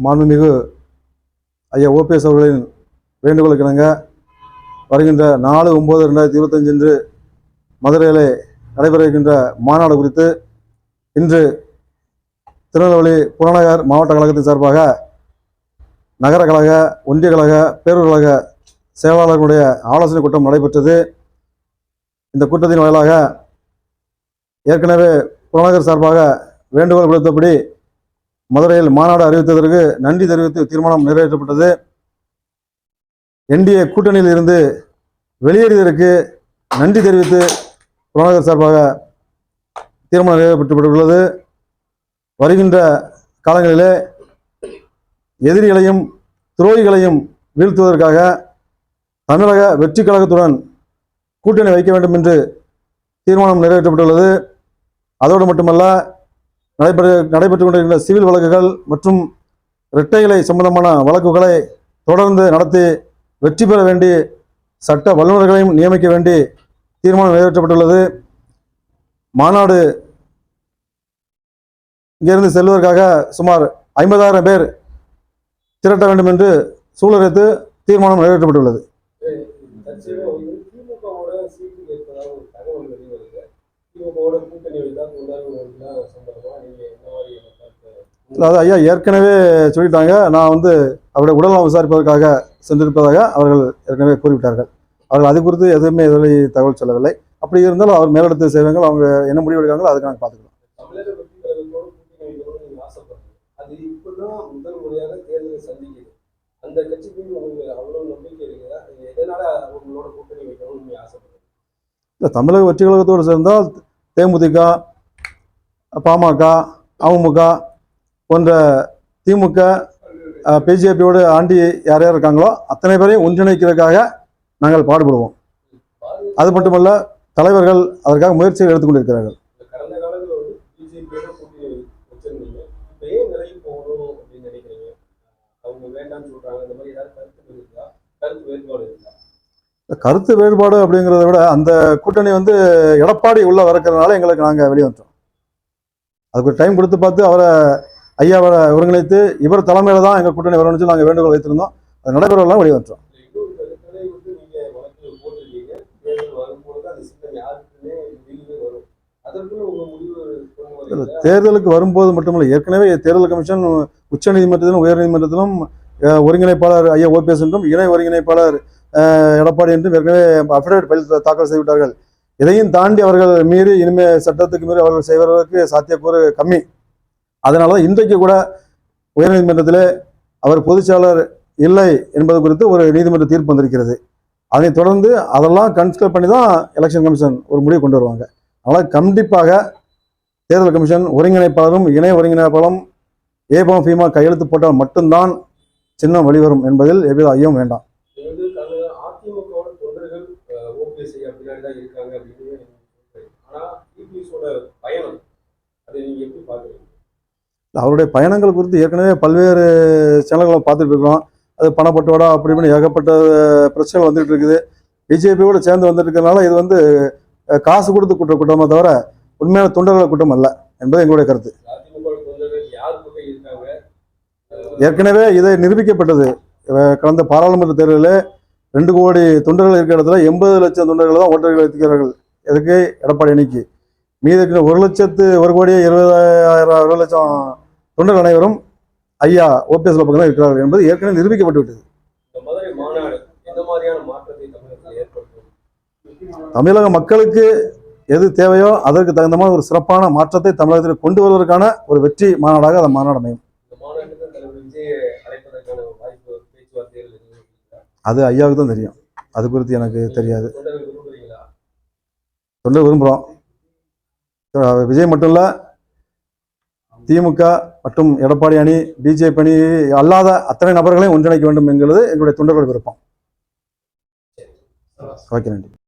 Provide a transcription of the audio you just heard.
மாண்புமிகு ஐயா ஓபிஎஸ் அவர்களின் வேண்டுகோளுக்கு இணங்க வருகின்ற நாலு ஒம்பது ரெண்டாயிரத்தி இருபத்தஞ்சு அன்று மதுரையிலே நடைபெற இருக்கின்ற மாநாடு குறித்து இன்று திருநெல்வேலி புறநகர் மாவட்ட கழகத்தின் சார்பாக நகர கழக ஒன்றிய கழக பேரூர் கழக செயலாளர்களுடைய ஆலோசனை கூட்டம் நடைபெற்றது. இந்த கூட்டத்தின் வாயிலாக ஏற்கனவே புறநகர் சார்பாக வேண்டுகோள் விடுத்தபடி மதுரையில் மாநாடு அறிவித்ததற்கு நன்றி தெரிவித்து தீர்மானம் நிறைவேற்றப்பட்டது. என்டிஏ கூட்டணியில் இருந்து வெளியேறியதற்கு நன்றி தெரிவித்து புறநகர் சார்பாக தீர்மானம் நிறைவேற்றப்பட்டுள்ளது. வருகின்ற காலங்களிலே எதிரிகளையும் துரோகிகளையும் வீழ்த்துவதற்காக தமிழக வெற்றி கழகத்துடன் கூட்டணி வைக்க வேண்டும் என்று தீர்மானம் நிறைவேற்றப்பட்டுள்ளது. அதோடு மட்டுமல்ல நடைபெற நடைபெற்று கொண்டிருக்கின்ற சிவில் வழக்குகள் மற்றும் இரட்டை இலை சம்பந்தமான வழக்குகளை தொடர்ந்து நடத்தி வெற்றி பெற வேண்டி சட்ட வல்லுநர்களையும் நியமிக்க வேண்டி தீர்மானம் நிறைவேற்றப்பட்டுள்ளது. மாநாடு இங்கிருந்து செல்வதற்காக சுமார் ஐம்பதாயிரம் பேர் திரட்ட வேண்டும் என்று சூழலித்து தீர்மானம் நிறைவேற்றப்பட்டுள்ளது. திமுகவோட கூட்டணி வைத்தா கொண்டாடுவதா சம்பந்தமா நீங்க என்ன மாதிரி கருத்து அதாவது ஐயா ஏற்கனவே சொல்லிட்டாங்க. நான் வந்து அவருடைய உடல்நலம் விசாரிப்பதற்காக சென்றிருப்பதாக அவர்கள் ஏற்கனவே கூறிவிட்டார்கள். அவர்கள் அது குறித்து எதுவுமே இதுவரை தகவல் சொல்லவில்லை. அப்படி இருந்தாலும் அவர் மேலிடத்து செய்வாங்க அவங்க என்ன முடிவு எடுக்காங்களோ அதுக்கு நாங்கள் பார்த்துக்கலாம் இல்லை தமிழக வெற்றி கழகத்தோடு சேர்ந்தால் தேமுதிக பாமக அமமுக போன்ற திமுக பிஜேபியோடு ஆண்டி யார் யார் இருக்காங்களோ அத்தனை பேரையும் ஒன்றிணைக்கிறதுக்காக நாங்கள் பாடுபடுவோம். அது மட்டுமல்ல தலைவர்கள் அதற்காக முயற்சிகள் எடுத்துக்கொண்டிருக்கிறார்கள் கருத்து வேறுபாடு அப்படிங்கிறத விட அந்த கூட்டணி வந்து எடப்பாடி உள்ள வரக்கிறதுனால எங்களுக்கு நாங்கள் வெளியே வந்துட்டோம். அதுக்கு டைம் கொடுத்து பார்த்து அவரை ஐயாவை ஒருங்கிணைத்து இவர் தலைமையில தான் எங்கள் கூட்டணி வரணும்னு சொல்லி நாங்கள் வேண்டுகோள் வைத்திருந்தோம். அது நடைபெறலாம் வெளிவற்றோம் அந்த தேர்தலுக்கு வரும்போது மட்டுமல்ல ஏற்கனவே தேர்தல் கமிஷன் உச்சநீதிமன்றத்திலும் உயர்நீதிமன்றத்திலும் நீதிமன்றத்திலும் ஒருங்கிணைப்பாளர் ஐயா ஓபிஎஸ் என்றும் இணை ஒருங்கிணைப்பாளர் எடப்பாடி என்றும் ஏற்கனவே அஃபிடேவிட் தாக்கல் செய்துவிட்டார்கள். இதையும் தாண்டி அவர்கள் மீறி இனிமேல் சட்டத்துக்கு மீறி அவர்கள் செய்வதற்கு சாத்தியக்கூறு கம்மி. அதனால தான் இன்றைக்கு கூட உயர்நீதிமன்றத்தில் அவர் பொதுச்செயலாளர் இல்லை என்பது குறித்து ஒரு நீதிமன்ற தீர்ப்பு வந்திருக்கிறது. அதைத் தொடர்ந்து அதெல்லாம் கன்சிடர் பண்ணி தான் எலெக்ஷன் கமிஷன் ஒரு முடிவு கொண்டு வருவாங்க. அதனால் கண்டிப்பாக தேர்தல் கமிஷன் ஒருங்கிணைப்பாளரும் இணை ஒருங்கிணைப்பாளரும் ஏபம் ஃபீமா கையெழுத்து போட்டால் மட்டும்தான் சின்னம் வெளிவரும் என்பதில் எவ்வித ஐயம் வேண்டாம். இருக்காங்க அப்படின்னு பயணம் அதை நீங்க எப்படி பாக்குறீங்க அவருடைய பயணங்கள் குறித்து ஏற்கனவே பல்வேறு சேனல்களை பார்த்துட்டு இருக்கோம். அது பணப்பட்டுவாடா அப்படி இப்படின்னு ஏகப்பட்ட பிரச்சனைகள் வந்துட்டு இருக்குது. பிஜேபியோட சேர்ந்து வந்துட்டு இருக்கிறதுனால இது வந்து காசு கொடுத்து கூட்ட கூட்டமாக தவிர உண்மையான தொண்டர்கள் கூட்டம் அல்ல என்பது எங்களுடைய கருத்து. ஏற்கனவே இதை நிரூபிக்கப்பட்டது. கடந்த பாராளுமன்ற தேர்தலில் ரெண்டு கோடி தொண்டர்கள் இருக்கிற இடத்துல எண்பது லட்சம் தொண்டர்கள் தான் ஓட்டர்கள் இருக்கிறார்கள் எதுக்கு? எடப்பாடி அணிக்கு. மீதி இருக்கிற ஒரு லட்சத்து ஒரு கோடி இருபதாயிரம் இருபது லட்சம் தொண்டர்கள் அனைவரும் ஐயா ஓபிஎஸ்ல பக்கம் தான் இருக்கிறார்கள் என்பது ஏற்கனவே நிரூபிக்கப்பட்டு விட்டது தமிழக மக்களுக்கு எது தேவையோ அதற்கு தகுந்த மாதிரி ஒரு சிறப்பான மாற்றத்தை தமிழகத்தில் கொண்டு வருவதற்கான ஒரு வெற்றி மாநாடாக அந்த மாநாடு அமையும்? அது ஐயாவுக்கு தான் தெரியும். அது குறித்து எனக்கு தெரியாது. தொண்டர் விரும்புகிறோம் விஜய் மட்டும் இல்லை திமுக மற்றும் எடப்பாடி அணி பிஜேபி அணி அல்லாத அத்தனை நபர்களையும் ஒன்றிணைக்க வேண்டும் என்கிறது எங்களுடைய தொண்டர்கள் விருப்பம். ஓகே நன்றி.